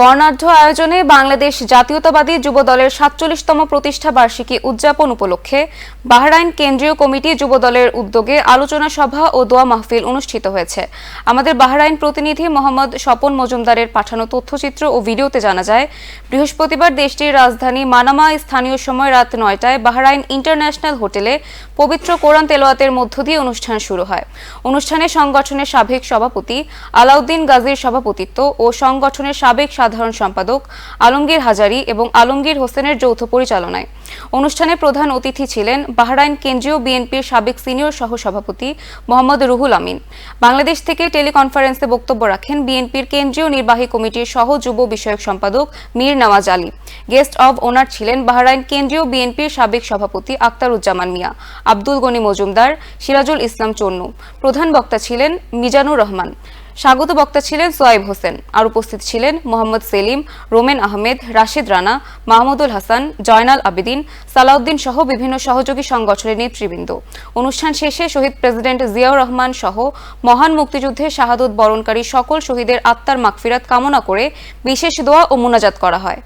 বর্ণাঢ্য আয়োজনে বাংলাদেশ জাতীয়তাবাদী যুব দলের সাতচল্লিশতম প্রতিষ্ঠা বার্ষিকী উদযাপন উপলক্ষে বাহরাইন কেন্দ্রীয় কমিটি যুব দলের উদ্যোগে আলোচনা সভা ও দোয়া মাহফিল অনুষ্ঠিত হয়েছে। আমাদের বাহরাইন প্রতিনিধি মোহাম্মদ স্বপন মজুমদারের পাঠানো তথ্যচিত্র ও ভিডিওতে জানা যায়, বৃহস্পতিবার দেশটির রাজধানী মানামা স্থানীয় সময় রাত নয়টায় বাহরাইন ইন্টারন্যাশনাল হোটেলে পবিত্র কোরআন তেলোয়াতের মধ্য দিয়ে অনুষ্ঠান শুরু হয়। অনুষ্ঠানে সংগঠনের সাবেক সভাপতি আলাউদ্দিন গাজীর সভাপতিত্ব ও সংগঠনের সাবেক সাধারণ সম্পাদক আলমগীর হাজারি এবং আলমগীর হোসেনের যৌথ পরিচালনায়। অনুষ্ঠানে প্রধান অতিথি ছিলেন বাহরাইন কেন্দ্রীয় বিএনপির সাবেক সিনিয়র সহসভাপতি মোহাম্মদ রুহুল আমিন। বাংলাদেশ থেকে টেলিকনফারেন্সে বক্তব্য রাখেন বিএনপির কেন্দ্রীয় নির্বাহী কমিটির সহ যুব বিষয়ক সম্পাদক মীর নওয়াজ আলী। গেস্ট অব ওনার ছিলেন বাহরাইন কেন্দ্রীয় বিএনপির সাবেক সভাপতি আক্তারুজ্জামান মিয়া, আব্দুল গনি মজুমদার, সিরাজুল ইসলাম চন্নু। প্রধান বক্তা ছিলেন মিজানুর রহমান। স্বাগত বক্তা ছিলেন সোয়াইব হোসেন আর উপস্থিত ছিলেন মোহাম্মদ সেলিম, রোমেন আহমেদ, রাশিদ রানা, মাহমুদুল হাসান, জয়নাল আবেদিন, সালাউদ্দিন সহ বিভিন্ন সহযোগী সংগঠনের নেতৃবৃন্দ। অনুষ্ঠান শেষে শহীদ প্রেসিডেন্ট জিয়াউর রহমান সহ মহান মুক্তিযুদ্ধে শাহাদত বরণকারী সকল শহীদের আত্মার মাগফিরাত কামনা করে বিশেষ দোয়া ও মোনাজাত করা হয়।